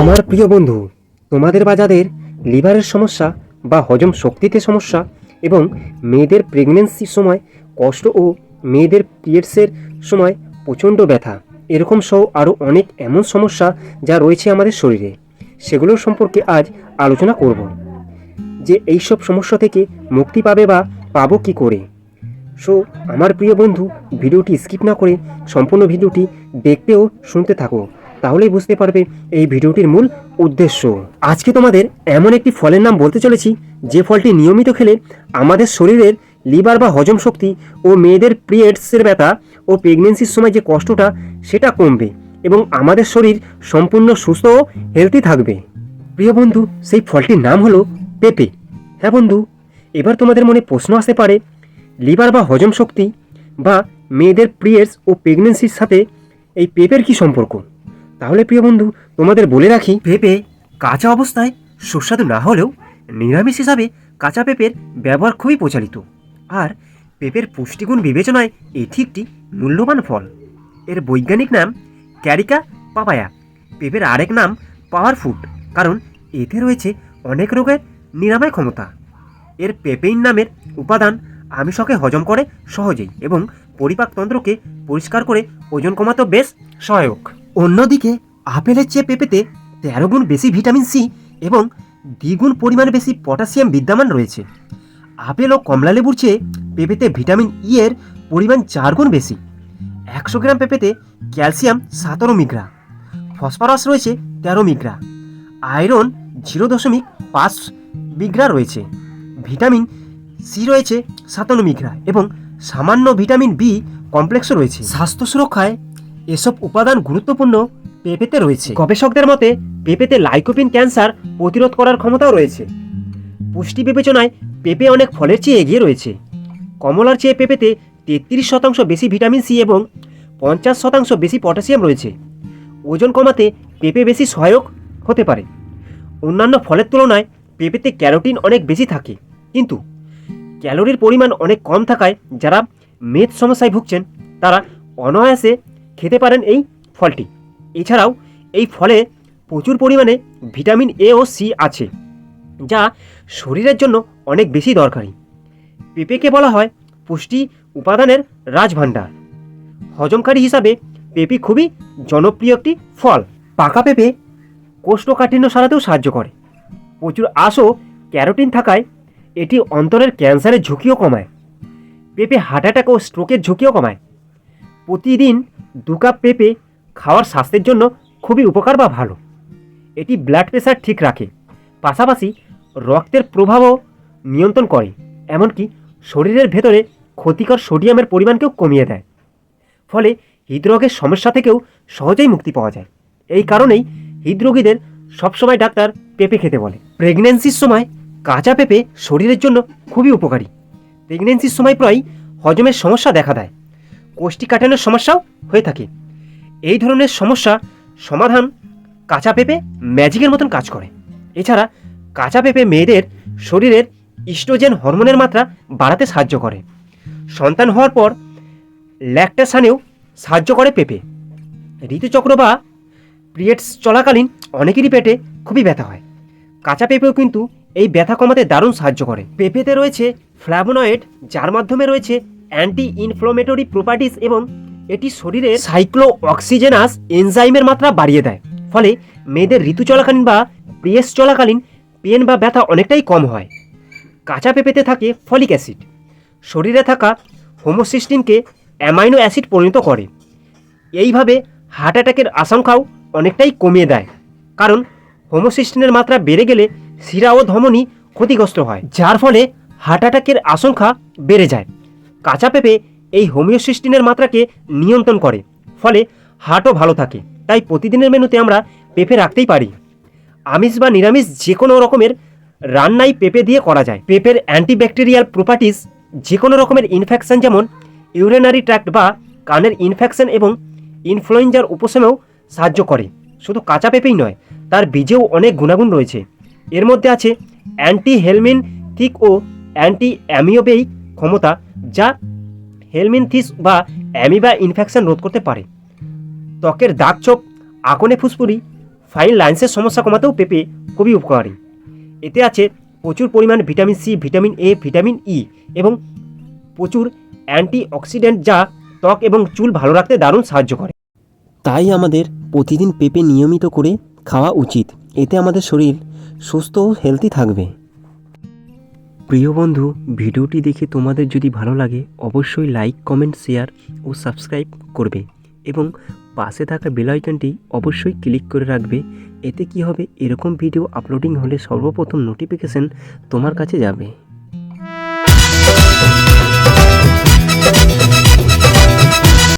আমার প্রিয় বন্ধু, তোমাদের বা যাদের লিভারের সমস্যা বা হজম শক্তিতে সমস্যা এবং মেয়েদের প্রেগনেন্সির সময় কষ্ট ও মেয়েদের পিরিয়ডসের সময় প্রচণ্ড ব্যথা, এরকম সহ আরও অনেক এমন সমস্যা যা রয়েছে আমাদের শরীরে সেগুলোর সম্পর্কে আজ আলোচনা করব। যে এইসব সমস্যা থেকে মুক্তি পাবে বা পাবো কি করে? সো আমার প্রিয় বন্ধু, ভিডিওটি স্কিপ না করে সম্পূর্ণ ভিডিওটি দেখতে ও শুনতে থাকো। তাহলেই বুঝতে পারবে এই ভিডিওটির মূল উদ্দেশ্য। আজকে তোমাদের এমন একটি ফলের নাম বলতে চলেছি, যে ফলটি নিয়মিত খেলে আমাদের শরীরের লিভার বা হজম শক্তি ও মেয়েদের পিরিয়ডসের ব্যথা ও প্রেগনেন্সির সময় যে কষ্টটা, সেটা কমবে এবং আমাদের শরীর সম্পূর্ণ সুস্থ ও হেলদি থাকবে। প্রিয় বন্ধু, সেই ফলটির নাম হলো পেঁপে। হ্যাঁ বন্ধু, এবার তোমাদের মনে প্রশ্ন আসতে পারে লিভার বা হজম শক্তি বা মেয়েদের পিরিয়ডস ও প্রেগনেন্সির সাথে এই পেঁপের কি সম্পর্ক? তাহলে প্রিয় বন্ধু, তোমাদের বলে রাখি, পেঁপে কাঁচা অবস্থায় সুস্বাদু না হলেও নিরামিষ হিসাবে কাঁচা পেঁপের ব্যবহার খুবই প্রচারিত আর পেঁপের পুষ্টিগুণ বিবেচনায় এটি একটি মূল্যবান ফল। এর বৈজ্ঞানিক নাম ক্যারিকা পাপায়া। পেঁপের আরেক নাম পাওয়ার ফুড, কারণ এতে রয়েছে অনেক রোগের নিরাময় ক্ষমতা। এর পেপেইন নামের উপাদান আমিষকে হজম করে সহজেই এবং পরিপাকতন্ত্রকে পরিষ্কার করে ওজন কমাতেও বেশ সহায়ক। অন্যদিকে, আপেলের চেয়ে পেঁপেতে তেরো গুণ বেশি ভিটামিন সি এবং দ্বিগুণ পরিমাণে বেশি পটাশিয়াম বিদ্যমান রয়েছে। আপেল ও কমলা লেবুর চেয়ে পেঁপেতে ভিটামিন ই এর পরিমাণ চার গুণ বেশি। একশো গ্রাম পেঁপেতে ক্যালসিয়াম সতেরো মিগ্রা, ফসফরাস রয়েছে তেরো মিগ্রা, আয়রন জিরো দশমিক পাঁচ মিগ্রা রয়েছে, ভিটামিন সি রয়েছে সাতান্ন মিগ্রা এবং সামান্য ভিটামিন বি কমপ্লেক্সও রয়েছে। স্বাস্থ্য সুরক্ষায় এসব উপাদান গুরুত্বপূর্ণ পেঁপেতে রয়েছে। গবেষকদের মতে পেঁপেতে লাইকোপিন ক্যান্সার প্রতিরোধ করার ক্ষমতাও রয়েছে। পুষ্টি বিবেচনায় পেঁপে অনেক ফলের চেয়ে এগিয়ে রয়েছে। কমলার চেয়ে পেঁপেতে তেত্রিশ শতাংশ বেশি ভিটামিন সি এবং পঞ্চাশ শতাংশ বেশি পটাশিয়াম রয়েছে। ওজন কমাতে পেঁপে বেশি সহায়ক হতে পারে। অন্যান্য ফলের তুলনায় পেঁপেতে ক্যারোটিন অনেক বেশি থাকে। কিন্তু ক্যালোরির পরিমাণ অনেক কম থাকায় যারা মেদ সমস্যায় ভুগছেন, তারা অনায়াসে খেতে পারেন এই ফলটি। এছাড়াও এই ফলে প্রচুর পরিমাণে ভিটামিন এ ও সি আছে, যা শরীরের জন্য অনেক বেশি দরকারি। পেঁপেকে বলা হয় পুষ্টি উপাদানের রাজভাণ্ডার। হজমকারী হিসাবে পেঁপে খুবই জনপ্রিয় একটি ফল। পাকা পেঁপে কোষ্ঠকাঠিন্য সারাতেও সাহায্য করে। প্রচুর আঁশ ও ক্যারোটিন থাকায় এটি অন্তরের ক্যান্সারের ঝুঁকিও কমায়। পেঁপে হার্ট অ্যাটাক ও স্ট্রোকের ঝুঁকিও কমায়। প্রতিদিন দু কাপ পেঁপে খাওয়ার স্বাস্থ্যের জন্য খুবই উপকার বা ভালো। এটি ব্লাড প্রেশার ঠিক রাখে। পাশাপাশি রক্তের প্রভাবও নিয়ন্ত্রণ করে, এমনকি শরীরের ভেতরে ক্ষতিকর সোডিয়ামের পরিমাণকেও কমিয়ে দেয়। ফলে হৃদরোগের সমস্যা থেকেও সহজেই মুক্তি পাওয়া যায়। এই কারণেই হৃদরোগীদের সবসময় ডাক্তার পেঁপে খেতে বলে। প্রেগনেন্সির সময় কাঁচা পেঁপে শরীরের জন্য খুবই উপকারী। প্রেগনেন্সির সময় প্রায় হজমের সমস্যা দেখা দেয়। কোষ্ঠী কাটানোর সমস্যাও হয়ে থাকে। এই ধরনের সমস্যা সমাধান কাঁচা পেঁপে ম্যাজিকের মতন কাজ করে। এছাড়া কাঁচা পেঁপে মেয়েদের শরীরের ইস্ট্রোজেন হরমোনের মাত্রা বাড়াতে সাহায্য করে। সন্তান হওয়ার পর ল্যাকটেশানেও সাহায্য করে পেঁপে। ঋতুচক্র বা পিরিয়ডস চলাকালীন অনেকেরই পেটে খুবই ব্যথা হয়। কাঁচা পেঁপেও কিন্তু এই ব্যথা কমাতে দারুণ সাহায্য করে। পেঁপেতে রয়েছে ফ্ল্যাভোনয়েড যার মাধ্যমে রয়েছে অ্যান্টি ইনফ্লোমেটরি প্রপার্টিস এবং এটি শরীরে সাইক্লো অক্সিজেনাস এনজাইমের মাত্রা বাড়িয়ে দেয়। ফলে মেয়েদের ঋতু চলাকালীন বা পিএস চলাকালীন পেন বা ব্যথা অনেকটাই কম হয়। কাঁচা পেঁপেতে থাকে ফলিক অ্যাসিড। শরীরে থাকা হোমোসিস্টিনকে অ্যামাইনো অ্যাসিড পরিণত করে। এইভাবে হার্ট অ্যাটাকের আশঙ্কাও অনেকটাই কমিয়ে দেয়। কারণ হোমোসিস্টিনের মাত্রা বেড়ে গেলে শিরা ও ধমনী ক্ষতিগ্রস্ত হয়, যার ফলে হার্ট অ্যাটাকের আশঙ্কা বেড়ে যায়। কাঁচা পেঁপে এই হোমিওসিস্টিনের মাত্রাকে নিয়ন্ত্রণ করে, ফলে হার্টও ভালো থাকে। তাই প্রতিদিনের মেনুতে আমরা পেঁপে রাখতেই পারি। আমিষ বা নিরামিষ যে কোনো রকমের রান্নাই পেঁপে দিয়ে করা যায়। পেঁপের অ্যান্টিব্যাকটেরিয়াল প্রপার্টিস যে কোনো রকমের ইনফেকশন যেমন ইউরিনারি ট্র্যাক্ট বা কানের ইনফেকশন এবং ইনফ্লুয়েঞ্জার উপশমেও সাহায্য করে। শুধু কাঁচা পেঁপেই নয় তার বীজেও অনেক গুণাগুণ রয়েছে। এর মধ্যে আছে অ্যান্টি হেলমিন থিক ও অ্যান্টি অ্যামিওবেইক ক্ষমতা, যা হেলমিনথিস বা অ্যামিবা ইনফেকশন রোধ করতে পারে। ত্বকের দাগ ছোপ আকনে ফুসফুরি ফাইন লাইন্সের সমস্যা কমাতেও পেঁপে খুবই উপকারী। এতে আছে প্রচুর পরিমাণ vitamin C, vitamin A, vitamin E এবং প্রচুর অ্যান্টিঅক্সিডেন্ট, যা ত্বক এবং চুল ভালো রাখতে দারুণ সাহায্য করে। তাই আমাদের প্রতিদিন পেঁপে নিয়মিত করে খাওয়া উচিত। এতে আমাদের শরীর সুস্থ ও হেলদি থাকবে। প্রিয় বন্ধু, ভিডিওটি দেখে তোমাদের যদি ভালো লাগে, অবশ্যই লাইক কমেন্ট শেয়ার ও সাবস্ক্রাইব করবে এবং পাশে থাকা বেলাইকনটি অবশ্যই ক্লিক করে রাখবে। এতে কি হবে? এরকম ভিডিও আপলোডিং হলে সর্বপ্রথম নোটিফিকেশন তোমার কাছে যাবে।